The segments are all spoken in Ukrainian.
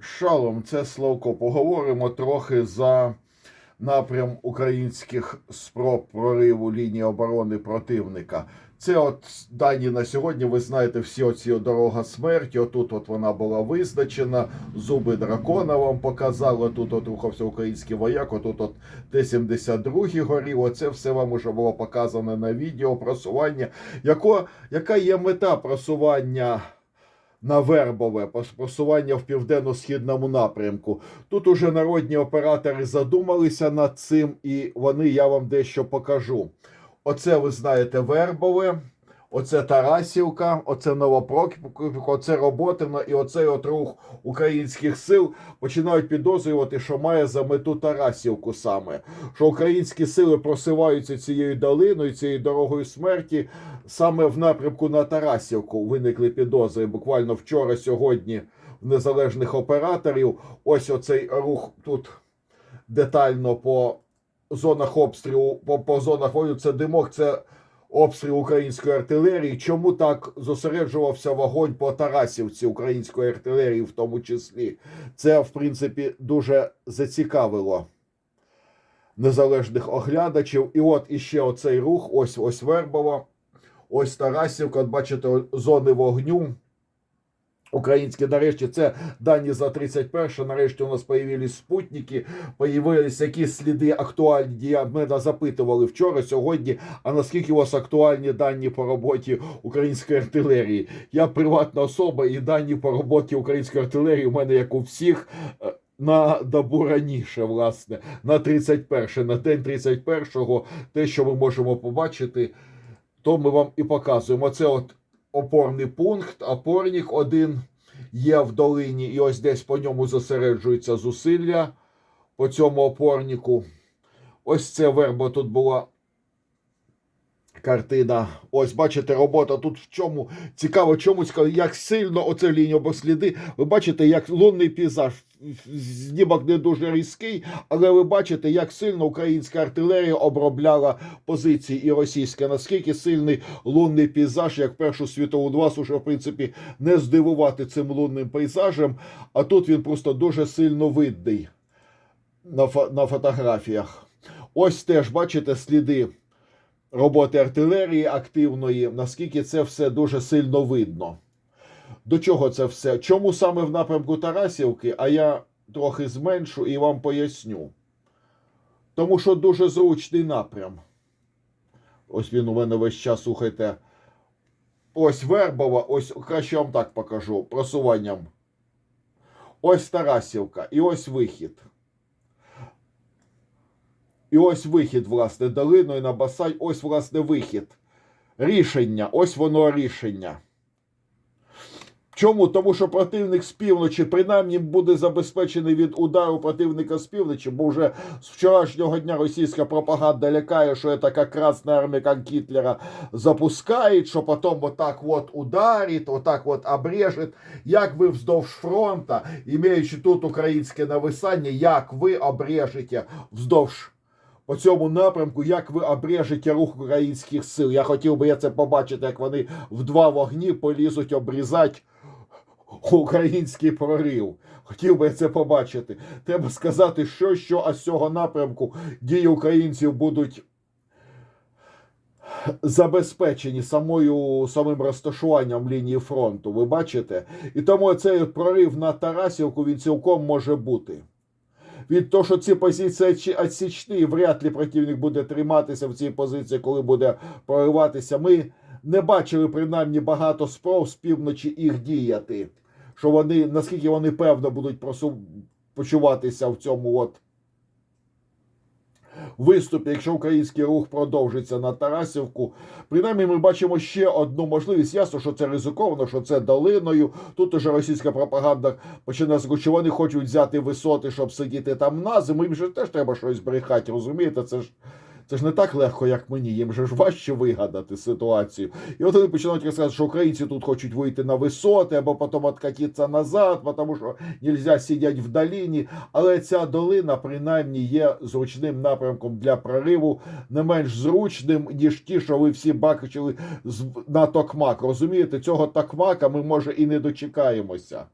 Шалом, це Славко. Поговоримо трохи за напрям українських спроб прориву лінії оборони противника. Це от дані на сьогодні. Ви знаєте, всі оці дорога смерті. Отут от вона була визначена. Зуби дракона вам показали. Тут от рухався український вояк. Отут от Т-72 горів. Оце все вам уже було показано на відео. Просування. Яко, яка є мета просування? На Вербове просування в південно-східному напрямку. Тут уже народні оператори задумалися над цим, і вони я вам дещо покажу. Оце ви знаєте Вербове, оце Тарасівка, оце Новопрокіпка, оце Роботино і оцей от рух українських сил починають підозрювати, що має за мету Тарасівку саме. Що українські сили просиваються цією долиною, цією дорогою смерті саме в напрямку на Тарасівку. Виникли підозри буквально вчора, сьогодні в незалежних операторів. Ось оцей рух тут детально по зонах обстрілу, по, по зонах вогню. Це димок, це обстріл української артилерії. Чому так зосереджувався вогонь по Тарасівці української артилерії, в тому числі? Це, в принципі, дуже зацікавило незалежних оглядачів. І от іще оцей рух, ось ось Вербова, ось Тарасівка. От бачите, зони вогню. Українські нарешті це дані за 31 Нарешті у нас появились спутники, появились якісь сліди актуальні. Мене запитували вчора, сьогодні. А наскільки у вас актуальні дані по роботі української артилерії? Я приватна особа, і дані по роботі української артилерії у мене як у всіх. е, На добу раніше, власне, на 31, на день 31-го, те, що ми можемо побачити, то ми вам і показуємо. Це от опорний пункт, опорник один є в долині, і ось десь по ньому зосереджуються зусилля по цьому опорнику. Ось це верба тут була картина. Ось бачите, робота тут в чому цікаво, чому цікаво, як сильно оце бо сліди. Ви бачите, як лунний пейзаж. Знімок не дуже різкий, але ви бачите, як сильно українська артилерія обробляла позиції і російська. Наскільки сильний лунний пейзаж, як Першу світову вас уже в принципі не здивувати цим лунним пейзажем. А тут він просто дуже сильно видний на, фо- на фотографіях. Ось теж бачите сліди роботи артилерії активної, наскільки це все дуже сильно видно. До чого це все? Чому саме в напрямку Тарасівки, а я трохи зменшу і вам поясню. Тому що дуже зручний напрям. Ось він у мене весь час, слухайте. Ось Вербова, ось краще вам так покажу просуванням. Ось Тарасівка і ось вихід. І ось вихід, власне, долиною на Басай, ось, власне, вихід. Рішення, ось воно рішення. Чому? Тому що противник з півночі принаймні буде забезпечений від удару противника з півночі, бо вже з вчорашнього дня російська пропаганда лякає, що це така красна армія, Гітлера, запускає, що потім отак от ударить, отак от обрежет. Як ви вздовж фронта, імеючи тут українське нависання, як ви обрежете вздовж по цьому напрямку, як ви обрежете рух українських сил. Я хотів би я це побачити, як вони в два вогні полізуть обрізати український прорив. Хотів би я це побачити. Треба сказати, що, що а з цього напрямку дії українців будуть забезпечені самою самим розташуванням лінії фронту. Ви бачите? І тому цей прорив на Тарасівку він цілком може бути. Від того, що ці позиції відсічні, і вряд ли противник буде триматися в цій позиції, коли буде прориватися. Ми не бачили принаймні багато спроб з півночі їх діяти. Що вони, наскільки вони певно будуть просу... почуватися в цьому от виступі, якщо український рух продовжиться на Тарасівку. Принаймні, ми бачимо ще одну можливість. Ясно, що це ризиковано, що це долиною. Тут уже російська пропаганда починає що вони хочуть взяти висоти, щоб сидіти там на зиму. Їм же теж треба щось брехати, розумієте? Це ж. Це ж не так легко, як мені. Їм же ж важче вигадати ситуацію. І от вони починають розказати, що українці тут хочуть вийти на висоти або потім відкатитися назад, тому що нельзя сидіти в долині. Але ця долина, принаймні, є зручним напрямком для прориву, не менш зручним, ніж ті, що ви всі бачили на Токмак. Розумієте, цього Токмака ми може і не дочекаємося.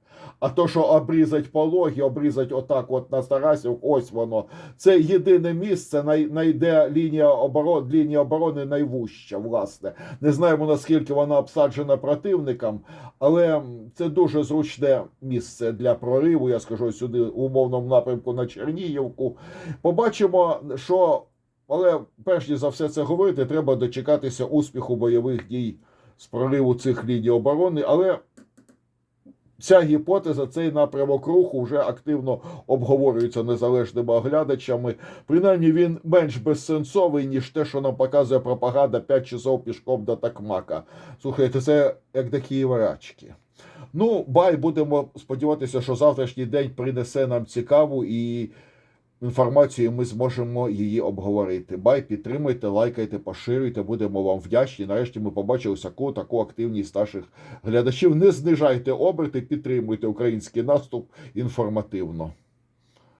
А то, що обрізать пологи, обрізать отак, от на Тарасів, ось воно. Це єдине місце, най, найде лінія оборони, лінія оборони найвужча, власне. Не знаємо наскільки вона обсаджена противником, але це дуже зручне місце для прориву. Я скажу сюди в напрямку на Чернігівку. Побачимо, що. Але перш ніж за все це говорити, треба дочекатися успіху бойових дій з прориву цих ліній оборони. Але ця гіпотеза, цей напрямок руху вже активно обговорюється незалежними оглядачами. Принаймні він менш безсенсовий, ніж те, що нам показує пропаганда 5 часов пішком до Такмака. Слухайте, це як до Києварачки. Ну, бай, будемо сподіватися, що завтрашній день принесе нам цікаву і інформацію, ми зможемо її обговорити. Бай, підтримуйте, лайкайте, поширюйте, будемо вам вдячні. Нарешті ми побачили всяку таку активність наших глядачів. Не знижайте оберти, підтримуйте український наступ інформативно.